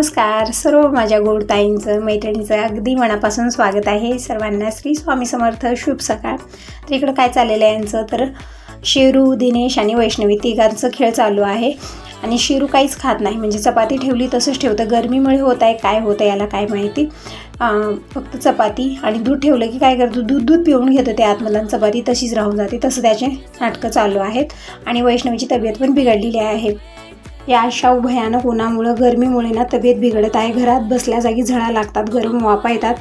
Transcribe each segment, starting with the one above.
नमस्कार. सर्व माझ्या गोड ताईंचं मैत्रिणीचं अगदी मनापासून स्वागत आहे. सर्वांना श्री स्वामी समर्थ शुभ सकाळ. तर इकडं काय चाललेलं आहे यांचं? तर शेरू दिनेश आणि वैष्णवी तिघांचं खेळ चालू आहे. आणि शेरू काहीच खात नाही. म्हणजे चपाती ठेवली तसंच ठेवतं. गरमीमुळे होत आहे काय होतं याला काय माहिती. फक्त चपाती आणि दूध ठेवलं की काय करतो? दूध दूध पिऊन घेतं ते आतमधला. चपाती तशीच राहून जाते. तसं त्याचे नाटकं चालू आहेत. आणि वैष्णवीची तब्येत पण बिघडलेली आहे. या अशा भयानक उन्हामुळं गरमीमुळे ना तब्येत बिघडत आहे. घरात बसल्या जागी झळा लागतात गरम वापा येतात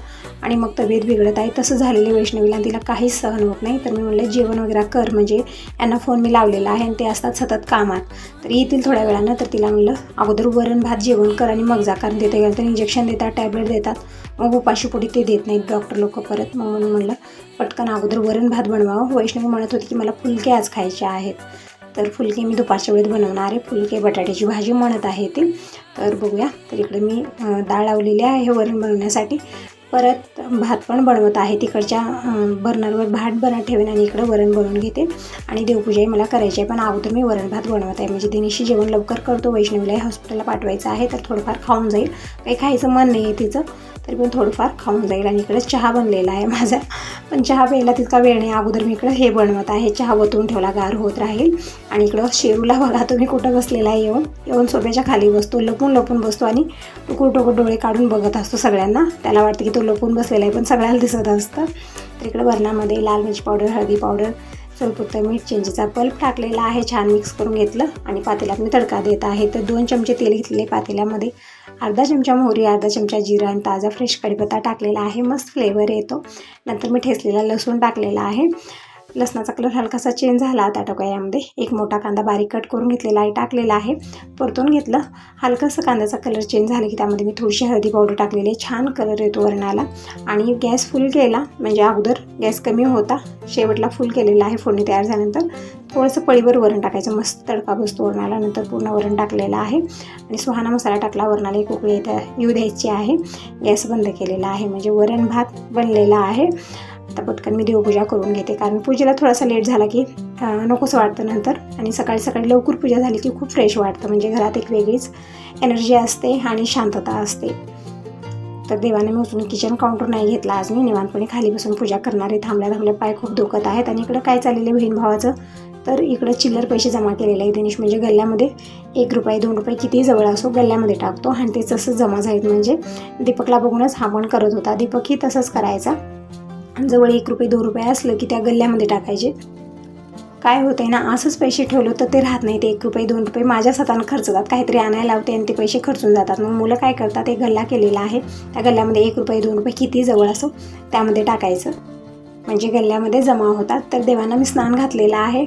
आणि मग तब्येत बिघडत आहे. तसं झालेलं वैष्णवीला तिला काहीच सहन होत नाही. तर मी म्हणलं जेवण वगैरे कर. म्हणजे यांना फोन मी लावलेला आहे आणि ते असतात सतत कामात. तर येतील थोड्या वेळानं. तर तिला म्हणलं अगोदर वरण भात जेवण कर आणि मग जा. कारण देते गेलं तर इंजेक्शन देतात टॅबलेट देतात. मग उपाशीपोटी ते देत नाहीत. डॉक्टर लोक परत मग म्हणून म्हणलं पटकन अगोदर वरण भात बनवावं. वैष्णवी म्हणत होती की मला फुलके आज खायचे आहेत. तर फुलके मी दुपारच्या वेळेत बनवणार आहे. फुलके बटाट्याची भाजी म्हणत आहे ती. तर बघूया. तर इकडे मी डाळ लावलेली आहे वरण बनवण्यासाठी. परत भात पण बनवत आहे. तिकडच्या बर्नरवर भात बनत ठेवेन आणि इकडं वरण बनवून घेते. आणि देवपूजाही मला करायची आहे. पण अगोदर मी वरण भात बनवत आहे. म्हणजे दिनेशी जेवण लवकर करतो. वैष्णवीलाही हॉस्पिटलला पाठवायचं आहे. तर थोडंफार खाऊन जाईल. काही खायचं मन नाही आहे तिचं. तरी पण थोडंफार खाऊन जाईल आणि इकडे चहा बनलेला आहे माझा. पण चहा प्यायला तितका वेळ नाही. अगोदर मी इकडं हे बनवत आहे. चहा वतून ठेवला गार होत राहील. आणि इकडं शेरूला बघा तुम्ही कुठं बसलेला आहे येऊन. येऊन सोफ्याच्या खाली बसतो लपून लपून बसतो आणि टुकूर टुकूर डोळे काढून बघत असतो सगळ्यांना. त्याला वाटतं की तो लपून बसलेला आहे पण सगळ्याला दिसत असतं. तर इकडं वरणामध्ये लाल मिरची पावडर हळदी पावडर चलपुत्तर मीठ चिंचेचा पल्प टाकलेला आहे छान मिक्स करून घेतलं आणि पातेल्यात मी तडका देत आहे. तर दोन चमचे तेल घेतलेले पातेल्यामध्ये. अर्धा चमचा मोहरी अर्धा चमचा जिरा आणि ताजा फ्रेश कढीपत्ता टाकलेला आहे. मस्त फ्लेवर येतो. नंतर मी ठेचलेला लसूण टाकलेला आहे. लसणाचा कलर हलकासा चेंज झाला. आता टाका यामध्ये एक मोठा कांदा बारीक कट करून घेतलेला आहे टाकलेला आहे. परतून घेतलं. हलकासा कांद्याचा कलर चेंज झाला की त्यामध्ये मी थोडीशी हळदी पावडर टाकलेली आहे. छान कलर येतो वरणाला. आणि गॅस फुल केला. म्हणजे अगोदर गॅस कमी होता. शेवटला फुल केलेला आहे. फोडणी तयार झाल्यानंतर थोडंसं पळीवर वरण टाकायचं. मस्त तडका बसतो वरणाला. नंतर पूर्ण वरण टाकलेलं आहे. आणि सुहाना मसाला टाकला. वरणाला एक उकळी येऊ द्यायची आहे. गॅस बंद केलेला आहे. म्हणजे वरण भात बनलेला आहे. आता पटकन मी देवपूजा करून घेते. कारण पूजेला थोडासा लेट झाला की नकोसं वाटतं नंतर. आणि सकाळी सकाळी लवकर पूजा झाली की खूप फ्रेश वाटतं. म्हणजे घरात एक वेगळीच एनर्जी असते आणि शांतता असते. तर देवाने मी उचलून किचन काउंटर नाही घेतला. आज मी निवांतपणे खाली बसून पूजा करणारे थांबल्या थांबल्या पाय खूप दुखत आहेत. आणि इकडं काय चाललेलं आहे बहीण भावाचं? तर इकडं चिल्लर पैसे जमा केलेले आहे दिनेश. म्हणजे गल्ल्यामध्ये एक रुपये दोन रुपये किती जवळ असो गल्ल्यामध्ये टाकतो. आणि ते तसंच जमा झालेत. म्हणजे दीपकला बघूनच हा पण करत होता. दीपकही तसंच करायचा. जवळ एक रुपये दोन रुपये असलं की त्या गल्ल्यामध्ये टाकायचे. काय होतं आहे ना असंच पैसे ठेवलं तर ते राहत नाही ते एक रुपये दोन रुपये माझ्या स्वतःनं खर्च काहीतरी आणायला लावते आणि ते पैसे खर्चून जातात. मग मुलं काय करतात ते गल्ला केलेला आहे. त्या गल्ल्यामध्ये एक रुपये दोन रुपये किती जवळ असो त्यामध्ये टाकायचं. म्हणजे गल्ल्यामध्ये जमा होतात. तर देवांना मी स्नान घातलेलं आहे.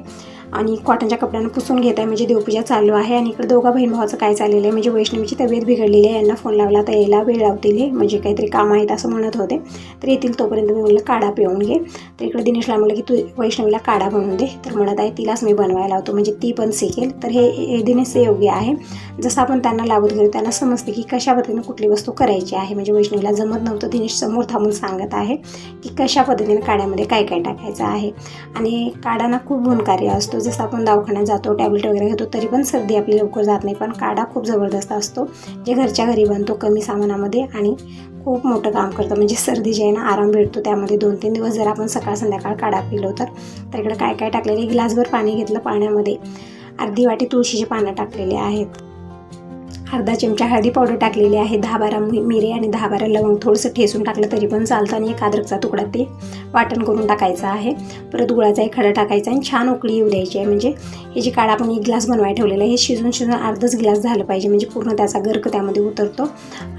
आणि कॉटनच्या कपड्यानं पुसून घेत आहे. म्हणजे देवपूजा चालू आहे आणि इकडे दोघा बहीण भावाचं काय चाललेलं आहे. म्हणजे वैष्णवीची तब्येत बिघडलेली आहे. यांना फोन लावला तर यायला वेळ लावतील हे. म्हणजे काहीतरी काम आहेत असं म्हणत होते. तर येतील तोपर्यंत मी म्हणलं काढा पिऊन घे. तर इकडे दिनेशला म्हणलं की तू वैष्णवीला काढा बनवून दे. तर म्हणत आहे तिलाच मी बनवायला लावतो. म्हणजे ती पण शिकेल. तर हे हे योग्य आहे. जसं आपण त्यांना लावत गेलो त्यांना समजते की कशा पद्धतीने कुठली वस्तू करायची आहे. म्हणजे वैष्णवीला जमत नव्हतं दिनेश समोर थांबून सांगत आहे की कशा पद्धतीने काड्यामध्ये काय काय टाकायचं आहे. आणि काढाना खूप गुणकार्य असतो. जसं आपण दवाखान्यात जातो टॅबलेट वगैरे घेतो तरी पण सर्दी आपली लवकर जात नाही. पण काढा खूप जबरदस्त असतो. जे घरच्या घरी बनतो कमी सामानामध्ये आणि खूप मोठं काम करतं. म्हणजे सर्दी जे आहे ना आराम भेटतो त्यामध्ये. दोन तीन दिवस जर आपण सकाळ संध्याकाळ काढा पिलो तर. तर इकडे काय काय टाकलेले? ग्लासभर पाणी घेतलं पाण्यामध्ये. अर्धी वाटी तुळशीची पानं टाकलेली आहेत. अर्धा चमचा हळदी पावडर टाकलेली आहे. दहा बारा मिरे आणि दहा बारा लवंग थोडंसं ठेसून टाकलं तरी पण चालतं आणि एक अद्रकचा तुकडा ते वाटण करून टाकायचं आहे. परत गुळाचा एक खडा टाकायचा आणि छान उकळी येऊ द्यायची आहे. म्हणजे हे जे काढा आपण एक ग्लास बनवायला ठेवलेलं आहे हे शिजून शिजून अर्धच ग्लास झालं पाहिजे. म्हणजे पूर्ण त्याचा गर्क त्यामध्ये उतरतो.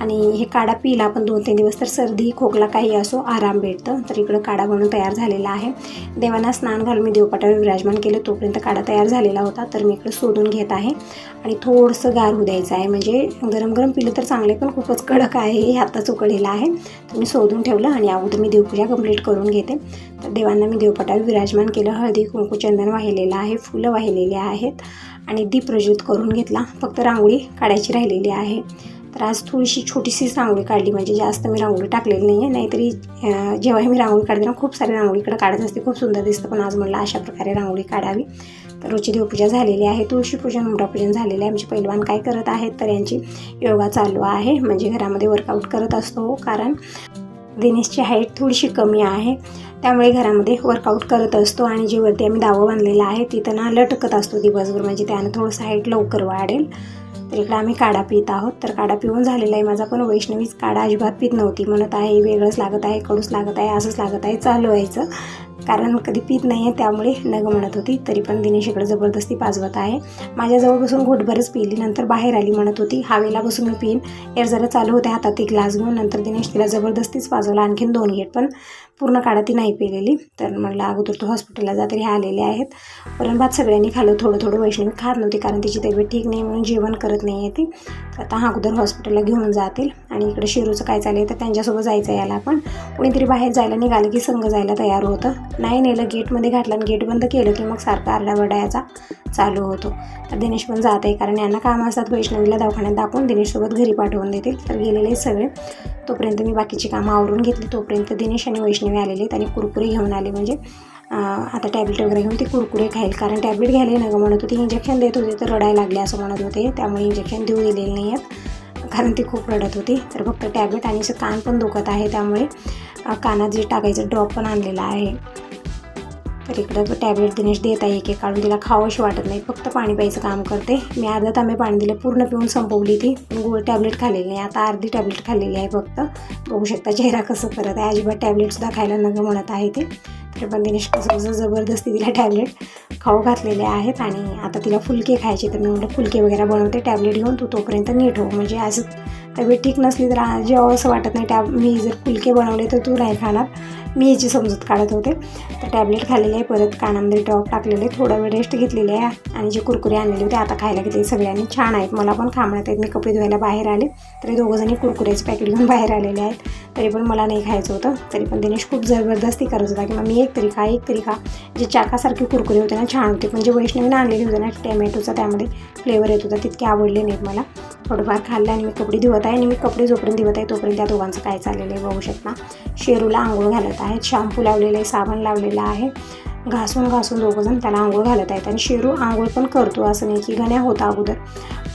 आणि हे काढा पिला आपण दोन तीन दिवस तर सर्दी खोकला काही असो आराम भेटतं. तर इकडं काढा बनवून तयार झालेला आहे. देवांना स्नान घालून मी देवपाटावर विराजमान केलं. तोपर्यंत काढा तयार झालेला होता. तर मी इकडं शोधून घेत आहे. आणि थोडंसं गार होऊ द्यायचं आहे. म्हणजे म्हणजे गरम गरम पिलं तर चांगले पण खूपच कडक आहे हे आत्ताच उकडलेलं आहे. तर मी शोधून ठेवलं आणि अगोदर मी देवपूजा कंप्लीट करून घेते. तर देवांना मी देवपटावर विराजमान केलं. हळदी कुंकू चंदन वाहिलेलं आहे फुलं वाहिलेली आहेत आणि दीप प्रज्वलित करून घेतला. फक्त रांगोळी काढायची राहिलेली आहे. तर आज थोडीशी छोटीशीच रांगोळी काढली म्हणजे जास्त मी रांगोळी टाकलेली नाही आहे नाहीतरी जेव्हाही जेव्हा मी रांगोळी काढते ना खूप सारी रांगोळीकडे काढत असते. खूप सुंदर दिसतं. पण आज म्हणलं अशा प्रकारे रांगोळी काढावी. रोजची देवपूजा झालेली आहे तुळशीपूजन उमरापूजन झालेलं आहे. आमचे पैलवान काय करत आहेत तर यांची योगा चालू आहे. म्हणजे घरामध्ये वर्कआउट करत असतो हो, कारण दिनेशची हाईट थोडीशी कमी आहे. त्यामुळे घरामध्ये वर्कआउट करत असतो आणि जे वरती आम्ही दावं बांधलेलं आहे तिथं ना लटकत असतो दिवसभर. म्हणजे त्यानं थोडंसं हाईट लवकर वाढेल. तर इकडं आम्ही काढा पित आहोत. तर काढा पिऊन झालेला आहे माझा पण. वैष्णवीच काढा अजिबात पित नव्हती. म्हणत आहे वेगळंच लागत आहे कडूस लागत आहे असंच लागत आहे चालू व्हायचं. कारण कधी पीत नाही आहे त्यामुळे नग म्हणत होती. तरी पण दिनेश इकडे जबरदस्ती पाजवत आहे. माझ्याजवळ बसून घोटभरच पिली. नंतर बाहेर आली म्हणत होती. हवेला बसून मी पिईन. एर जरा चालू होते. हातात एक ग्लास घेऊन नंतर दिनेश तिला जबरदस्तीच पाजवला. आणखीन दोन गेट पण पूर्ण काढा ती नाही पिलेली. तर म्हटलं अगोदर तू हॉस्पिटलला जाते हे आलेले आहेत. वरण भात सगळ्यांनी खाल्लं. थोडं थोडं वैष्णवी खात नव्हती कारण तिची तब्येत ठीक नाही म्हणून जेवण करत नाही आहे ती आता हा अगोदर हॉस्पिटलला घेऊन जातील. आणि इकडे शिरूचं काय चालेल तर त्यांच्यासोबत जायचं आहे याला पण. कुणीतरी बाहेर जायला निघालं की संघ जायला तयार होतं. नाही नेलं गेटमध्ये घातलं आणि गेट बंद केलं की मग सारखा आरडावरडा याचा चालू होतो. तर दिनेश पण जात आहे कारण यांना कामं असतात वैष्णवीला दवाखान्यात दाखवून दिनेशसोबत घरी पाठवून देतील तर गेलेले सगळे. तोपर्यंत मी बाकीची कामं आवरून घेतली. तोपर्यंत दिनेश आणि वैष्णवी आलेले आणि कुरकुरे घेऊन आले. म्हणजे आता टॅब्लेट वगैरे घेऊन ते कुरकुरे खाईल. कारण टॅब्लेट घ्यायला नका म्हणत होती. इंजेक्शन देत होते तर रडायला लागले असं म्हणत होते. त्यामुळे इंजेक्शन देऊ दिलेले नाही आहेत कारण ती खूप रडत होती. तर फक्त टॅब्लेट आणि असं कान पण दुखत आहे. त्यामुळे कानात जे टाकायचं ड्रॉप पण आणलेला आहे. तर इकडं टॅबलेट दिनेश देत आहे एक एक काढून तिला खावंशी वाटत नाही. फक्त पाणी प्यायचं काम करते. मी अर्धा तांबे पाणी दिलं पूर्ण पिऊन संपवली ती. पण गोळ टॅबलेट खाल्लेली नाही. आता अर्धी टॅबलेट खाल्लेली आहे फक्त. बघू शकता चेहरा कसं करत आहे. अजिबात टॅबलेटसुद्धा खायला नगं म्हणत आहे ते. तरी पण दिनेश कसं कसं जबरदस्ती तिला टॅबलेट खाऊ घातलेले आहेत आणि आता तिला फुलके खायचे तर मी म्हटलं फुलके वगैरे बनवते. टॅबलेट घेऊन तू तोपर्यंत नीट हो. म्हणजे असं तब्येत ठीक नसली तर जेव्हा असं वाटत नाही टॅब मी जर फुलके बनवले तर तू नाही खाणार. मी याची समजूत काढत होते. तर टॅबलेट खाल्लेली आहे परत कानामध्ये टॉप टाकलेले थोडा वेळ रेस्ट घेतलेली आहे आणि जे कुरकुरे आणलेले होते आता खायला घेतले. सगळ्यांनी छान आहेत मला पण खांबण्यात आहेत मी कपडे धुवायला बाहेर आले तरी दोघंजणी कुरकुरेच पॅकेट घेऊन बाहेर आलेले आहेत. तरी पण मला नाही खायचं होतं. तरी पण दिनेश खूप जबरदस्ती करत होता की मग मी एक तरी खा एक तरी खा. जे चाकासारखे कुरकुरे होते ना छान होते. म्हणजे वैष्णवीनं आणलेले होते ना टॅमॅटोचा त्यामध्ये फ्लेवर येत होता तितके आवडले नाहीत मला. थोडंफार खाल्लं आणि मी कपडे धुवत आहे आणि मी कपडे जोपर्यंत धुवत आहे तोपर्यंत त्या दोघांचं काय चाललेलं आहे बघू शकता शेरूला आंघोळ घालत आहेत शॅम्पू लावलेलं आहे साबण लावलेलं आहे. घासून घासून दोघंजण त्याला आंघोळ घालत आहेत आणि शेरू आंघोळ पण करतो असं नाही की गण्या होता अगोदर.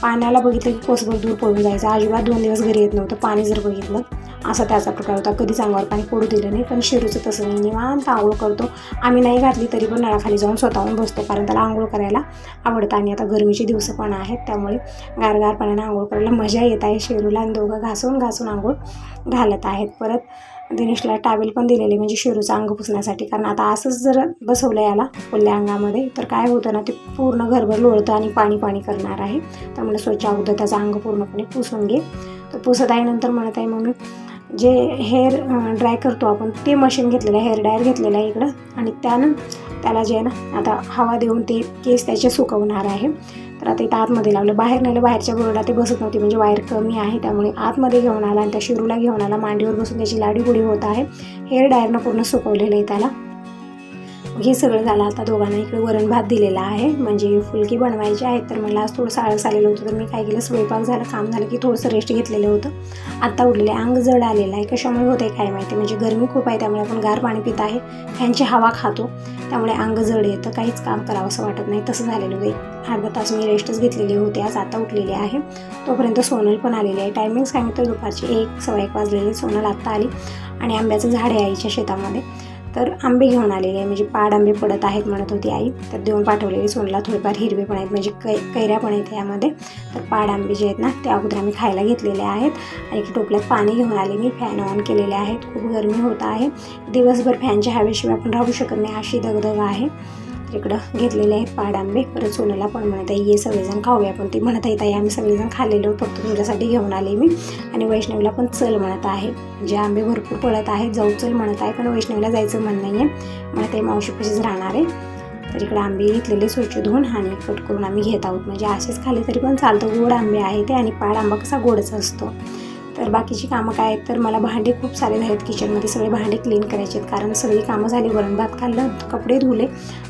पाण्याला बघितलं की कोसभर दूर पडून जायचं. अजिबात दोन दिवस घरी येत नव्हतं पाणी जर बघितलं असा त्याचा प्रकार होता. कधीच अंगावर पाणी पडू दिलं नाही पण शेरूचं तसं नाही. निवांत आंघोळ करतो. आम्ही नाही घातली तरी पण नळाखाली जाऊन स्वतःहून बसतो कारण त्याला आंघोळ करायला आवडतं. आणि आता गरमीचे दिवस पण आहेत त्यामुळे गारगार पाण्यानं आंघोळ करायला मजा येत आहे शेरूला. आणि दोघं घासून घासून आंघोळ घालत आहेत. परत दिनेशला टावेल पण दिलेले म्हणजे शिरूचं अंग पुसण्यासाठी. कारण आता असंच जर बसवलं याला ओल्या अंगामध्ये तर काय होतं ना ते पूर्ण घरभर लोळतं आणि पाणी पाणी करणार आहे. त्यामुळे स्वच्छ अगोदर त्याचं अंग पूर्णपणे पुसून घे. तर पुसत आहे नंतर म्हणत आहे मग जे हेअर ड्राय करतो आपण ते मशीन घेतलेलं आहे हेअर ड्रायर घेतलेलं आहे इकडं. आणि त्यानं त्याला जे आहे ना आता हवा देऊन ते केस त्याचे सुकवणार आहे. तर आता इथं आतमध्ये लावलं. बाहेर नेलं बाहेरच्या बोर्डला ते बसत नव्हती म्हणजे वायर कमी आहे त्यामुळे आतमध्ये घेऊन आला आणि त्या शिरूला घेऊन आला. मांडीवर बसून त्याची लाडीगुडी होत आहे. हेअर डायरनं पूर्ण सुकवलेलं आहे त्याला. हे सगळं झालं. आता दोघांना इकडे वरण भात दिलेला आहे. म्हणजे फुलकी बनवायची आहेत तर मला आज थोडंसं आळस आलेलं होतं. तर मी काय केलं स्वयंपाक झालं काम झालं की थोडंसं रेस्ट घेतलेलं होतं. आत्ता उठलेलं आहे अंग जड आलेलं आहे. कशामुळे होतं आहे काय माहिती? म्हणजे गरमी खूप आहे त्यामुळे आपण गार पाणी पित आहे. फॅनची हवा खातो. त्यामुळे अंग जड येतं काहीच काम करावं असं वाटत नाही. तसं झालेलं होतं. अर्धा तास मी रेस्टच घेतलेली होते. आज आता उठलेले आहे. तोपर्यंत सोनल पण आलेली आहे. टायमिंग सांगितलं दुपारची एक सव्वा एक वाजलेली. सोनल आत्ता आली. आणि आंब्याचं झाड आहे आईच्या शेतामध्ये. तर आंबे घेऊन आलेले आहे. म्हणजे पाड आंबे पडत आहेत म्हणत होती आई. तर देऊन पाठवलेले सोनला थोडेफार हिरवे पण आहेत. म्हणजे कै कैऱ्या पण आहेत यामध्ये. तर पाड आंबे जे आहेत ना ते अगोदर आम्ही खायला घेतलेले आहेत. आणि टोपल्यात पाणी घेऊन आले मी. फॅन ऑन केलेले आहेत. खूप गरमी होत आहे. दिवसभर फॅनच्या हवेशिवाय आपण राहू शकत नाही. अशी दगदग आहे. इकडं घेतलेले आहेत पाड आंबे. परत सोन्याला पण म्हणत आहे ये सगळेजण खाऊया. पण ते म्हणत आहे ताई आम्ही सगळेजण खाल्लेलो फक्त तुझ्यासाठी घेऊन आले मी. आणि वैष्णवीला पण चल म्हणत आहे. जे आंबे भरपूर पडत आहेत जाऊ चल म्हणत आहे पण वैष्णवीला जायचं मन नाही आहे म्हणत आहे मावशीपाशीच राहणार आहे. तर इकडे आंबे घेतलेले स्वच्छ धुवून आणि कट करून आम्ही घेत आहोत. म्हणजे असेच खाले तरी पण चालतं गोड आंबे आहे ते आणि पाड आंबा कसा गोडच असतो. तर बाकीची कामं काय आहेत? तर मला भांडे खूप सारे आहेत किचनमध्ये सगळे भांडे क्लीन करायचे आहेत. कारण सगळी कामं झाली. वरण भात खाल्लं कपडे धुले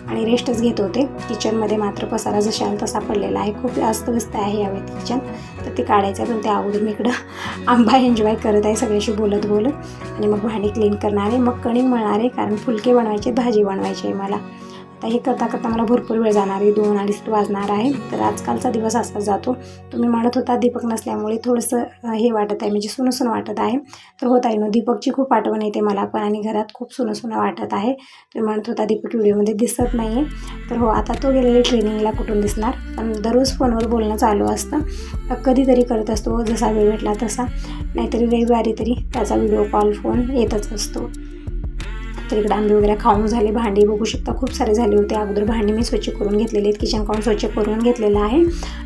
आणि रेस्टच घेत होते. किचनमध्ये मात्र पसारा जशाल तसा पडलेला आहे. खूप जास्त व्यस्त आहे यावेळी किचन तर ते काढायचं पण त्या अगोदर मी इकडं आंबा एन्जॉय करत आहे सगळ्याशी बोलत बोलत. आणि मग भांडी क्लीन करणार आहे. मग कणिक मळणार आहे. कारण फुलके बनवायचे भाजी बनवायची आहे मला. तर हे करता करता मला भरपूर वेळ जाणार आहे. दोन अडीच वाजणार आहे. तर आजकालचा दिवस असा जातो. तुम्ही म्हणत होता दीपक नसल्यामुळे थोडंसं हे वाटत आहे. म्हणजे सुनं वाटत आहे. तर होत आहे ना दीपकची खूप आठवण येते मला. पण आणि घरात खूप सुनं वाटत आहे. तुम्ही म्हणत होता दीपक व्हिडिओमध्ये दिसत नाही आहे तर हो आता तो गेलेले ट्रेनिंगला कुठून दिसणार? पण दररोज फोनवर बोलणं चालू असतं. कधीतरी करत असतो. जसा वेळ भेटला तसा. नाहीतरी रविवारी तरी त्याचा व्हिडिओ कॉल फोन येतच असतो. तर इकडे आंबे वगैरे खाऊन झाले भांडी बघू शकता. खूप सारे झाले होते. अगोदर भांडी मी स्वच्छ करून घेतलेले आहेत. किचन काउन स्वच्छ करून घेतलेलं आहे.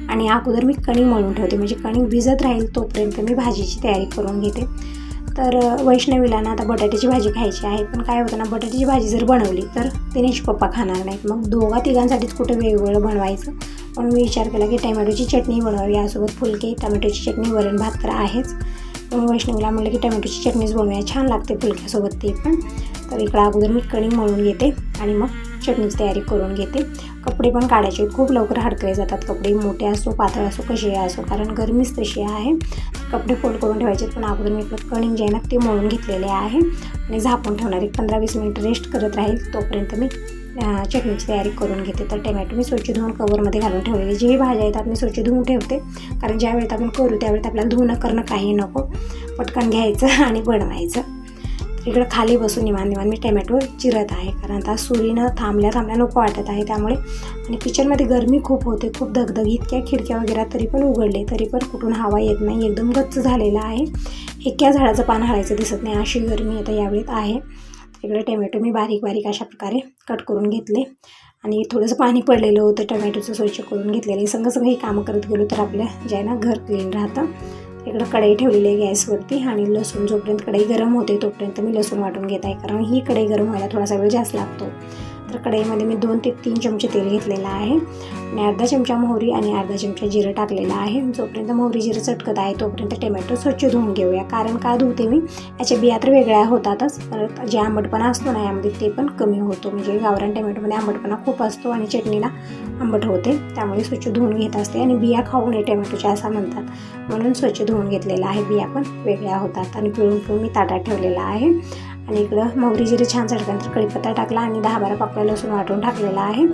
आणि अगोदर मी कणिक मळून ठेवते. म्हणजे कणिक भिजत राहील तोपर्यंत मी भाजीची तयारी करून घेते. तर वैष्णवीला ना आता बटाट्याची भाजी खायची आहे. पण काय होतं ना बटाट्याची भाजी जर बनवली तर दिनेश पप्पा खाणार नाहीत. मग दोघा तिघांसाठीच कुठं वेगवेगळं बनवायचं? पण मी विचार केला की टमॅटोची चटणी बनवावी. यासोबत फुलके टमॅटोची चटणी वरण भात तर आहेच. पण वैष्णवीला म्हटलं की टमॅटोची चटणीच बनवूया. छान लागते फुलक्यासोबत ते पण. तर इकडं अगोदर मी कणिक मळून घेते आणि मग चटणीची तयारी करून घेते. कपडे पण काढायचे खूप लवकर हडकले जातात कपडे. मोठे असो पातळ असो कसे असो कारण गरमीच तशी आहे. कपडे फोल्ड करून ठेवायचे पण अगोदर मी इकडं कणिक जे आहे ना ते मळून घेतलेले आहे. आणि झापून ठेवणार एक पंधरा वीस मिनिट रेस्ट करत राहील. तोपर्यंत मी चटणीची तयारी करून घेते. तर टमॅटो मी स्वच्छ धुवून कवरमध्ये घालून ठेवलेली. जेही भाज्या येतात मी स्वच्छ धुवून ठेवते. कारण ज्या वेळेत आपण करू त्यावेळेत आपल्याला धुणं करणं काही नको. पटकन घ्यायचं आणि बनवायचं. इकडं खाली बसून निवान निवान मी टॅमॅटो चिरत आहे कारण आता सुरीनं थांबल्या थांबल्या नको वाटत आहे त्यामुळे. आणि किचनमध्ये गरमी खूप होते खूप दगदग इतक्या खिडक्या वगैरे तरी पण उघडले तरी पण कुठून हवा येत नाही एकदम गच्च झालेला आहे. एका झाडाचं पान हळायचं दिसत नाही अशी गरमी आता यावेळेत आहे. इकडे टोमॅटो मी बारीक बारीक अशा प्रकारे कट करून घेतले. आणि थोडंसं पाणी पडलेलं होतं टोमॅटोचं स्वच्छ करून घेतलेलं. संग संग ही कामं करत गेलो तर आपल्या जे आहे ना घर क्लीन राहतं. इकडं कढई ठेवलेली आहे गॅसवरती आणि लसूण जोपर्यंत कढई गरम होते तोपर्यंत मी लसूण वाटून घेत आहे. कारण ही कढई गरम व्हायला थोडासा वेळ जास्त लागतो. तर कढईमध्ये मी दोन ते तीन चमचे तेल घेतलेलं आहे. आणि अर्धा चमचा मोहरी आणि अर्धा चमचा जिरं टाकलेलं आहे. जोपर्यंत मोहरी जिरं चटकत आहे तोपर्यंत टोमॅटो स्वच्छ धुवून घेऊया. कारण का धुते मी? याच्या बिया तर वेगळ्या होतातच. परत जे आंबटपणा असतो ना यामध्ये ते पण कमी होतो. म्हणजे गावरान टमॅटोमध्ये आंबटपणा खूप असतो आणि चटणीला आंबट होते. त्यामुळे स्वच्छ धुवून घेत असते आणि बिया खाऊ नये टोमॅटोच्या असं म्हणतात. म्हणून स्वच्छ धुवून घेतलेला आहे. बिया पण वेगळ्या होतात. आणि पिळून पिळून मी ताटात ठेवलेला आहे. आणि इकडं मोगरी जिरे छान झाल्यानंतर कढीपत्ता टाकला आणि दहा बारा पाकळ्या लसूण वाटून टाकलेला आहे.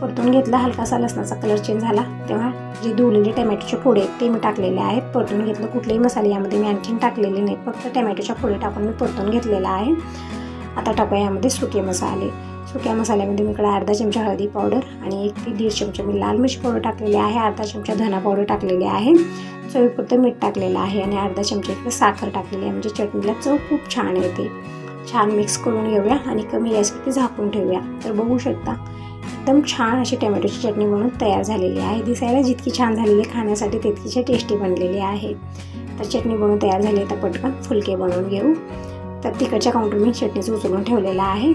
परतून घेतला हलकासा लसणाचा कलर चेंज झाला. तेव्हा जे धुवलेले टमॅटोचे फोडे आहेत ते मी टाकलेले आहेत. परतून घेतलं कुठलेही मसाले यामध्ये मी आणखीन टाकलेले नाही. फक्त टमॅटोच्या फोडे टाकून मी परतून घेतलेला आहे. आता टाकूया यामध्ये सुके मसाले. सुक्या मसाल्यामध्ये मी इकडे अर्धा चमचा हळदी पावडर आणि एक ते दीड चमचा मी लाल मिरची पावडर टाकलेली आहे. अर्धा चमचा धना पावडर टाकलेली आहे. चवीपुरतं मीठ टाकलेलं आहे आणि अर्धा चमचा इकडे साखर टाकलेली आहे. म्हणजे चटणीला चव खूप छान येते. छान मिक्स करून घेऊया आणि कमी गॅसवरती झाकून ठेवूया. तर बघू शकता एकदम छान अशी टमॅटोची चटणी बनवून तयार झालेली आहे. दिसायला जितकी छान झालेली आहे, खाण्यासाठी तितकीशी टेस्टी बनलेली आहे. तर चटणी बनवून तयार झाली आहे, आता पटकन फुलके बनवून घेऊ. तर तिकडच्या काउंटर मी चटणीचं उचलून ठेवलेलं आहे.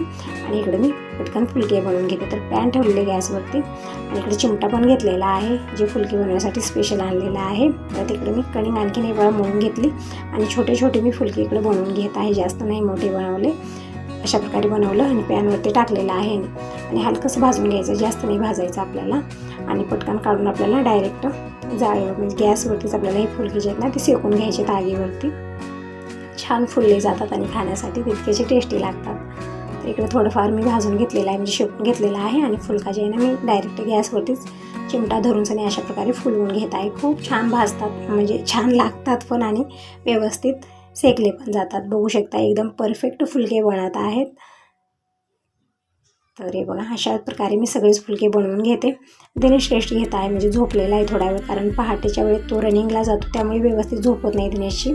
आणि इकडे मी पटकन फुलके बनवून घेते. तर पॅन ठेवलेले गॅसवरती आणि इकडे चिमटा पण घेतलेला आहे जे फुलके बनवण्यासाठी स्पेशल आणलेलं आहे. तर तिकडे मी कणिंग आणखीन एक वेळा मळून घेतली आणि छोटे छोटे मी फुलके इकडे बनवून घेत आहे. जास्त नाही मोठे बनवले अशा प्रकारे बनवलं आणि पॅनवरती टाकलेलं आहे आणि हलकंसं भाजून घ्यायचं जास्त नाही भाजायचं आपल्याला. आणि पटकन काढून आपल्याला डायरेक्ट जाळीवर म्हणजे गॅसवरतीच आपल्याला हे फुलके जे आहेत ना ते सेकून घ्यायचे तागेवरती छान फुलले जातात आणि खाण्यासाठी तितकेचे टेस्टी लागतात. तर इकडे थोडंफार मी भाजून घेतलेलं आहे म्हणजे शेकून घेतलेलं आहे आणि फुलका जे आहे ना मी डायरेक्ट गॅसवरतीच चिमटा धरून सनी अशा प्रकारे फुलवून घेत आहे. खूप छान भाजतात म्हणजे छान लागतात पण आणि व्यवस्थित सेकले पण जातात. बघू शकता एकदम परफेक्ट फुलके बनत आहेत. तर हे बघा अशा प्रकारे मी सगळेच फुलके बनवून घेते. दिनेश रेस्ट घेत आहे म्हणजे झोपलेला आहे थोडा वेळ कारण पहाटेच्या वेळेत तो रनिंगला जातो त्यामुळे व्यवस्थित झोपत नाही दिनेशची.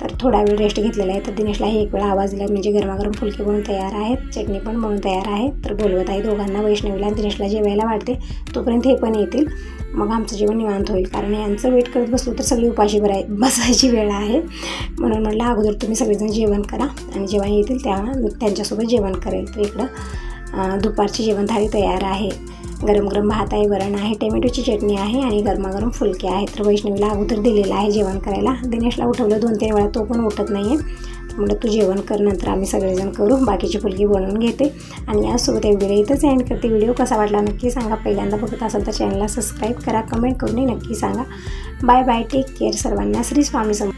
तर थोडा वेळ रेस्ट घेतलेला आहे. तर दिनेशलाही एक वेळा आवाज दिला म्हणजे गरमागरम फुलके बनून तयार आहेत. चटणी पण बनून तयार आहे. तर बोलवत आहे दोघांना वैष्णवीला आणि दिनेशला जेवायला वाटते तोपर्यंत हे पण येतील. मग आमचं जेवण निवांत होईल. कारण यांचं वेट करत बसलो तर सगळी उपाशी भराय बसायची वेळ आहे. म्हणून म्हटलं अगोदर तुम्ही सगळेजण जेवण करा आणि जेव्हा येतील तेव्हा मी त्यांच्यासोबत जेवण करेल. तर इकडं दुपारची जेवण थाळी तयार आहे. गरम गरम भात आहे वरण आहे टोमॅटोची चटणी आहे आणि गरमागरम फुलके आहेत. तर वैष्णवीला अगोदर दिलेलं आहे जेवण करायला. दिनेशला उठवलं दोन तीन वेळा तो पण उठत नाही आहे म्हणलं तू जेवण कर नंतर आम्ही सगळेजण करू. बाकीची फुलकी बनवून घेते. आणि यासोबत एक व्हिडिओ इथंच एंड करते. व्हिडिओ कसा वाटला नक्की सांगा. पहिल्यांदा बघत असाल तर चॅनलला सबस्क्राईब करा कमेंट करूनही नक्की सांगा. बाय बाय टेक केअर सर्वांना श्री स्वामी सम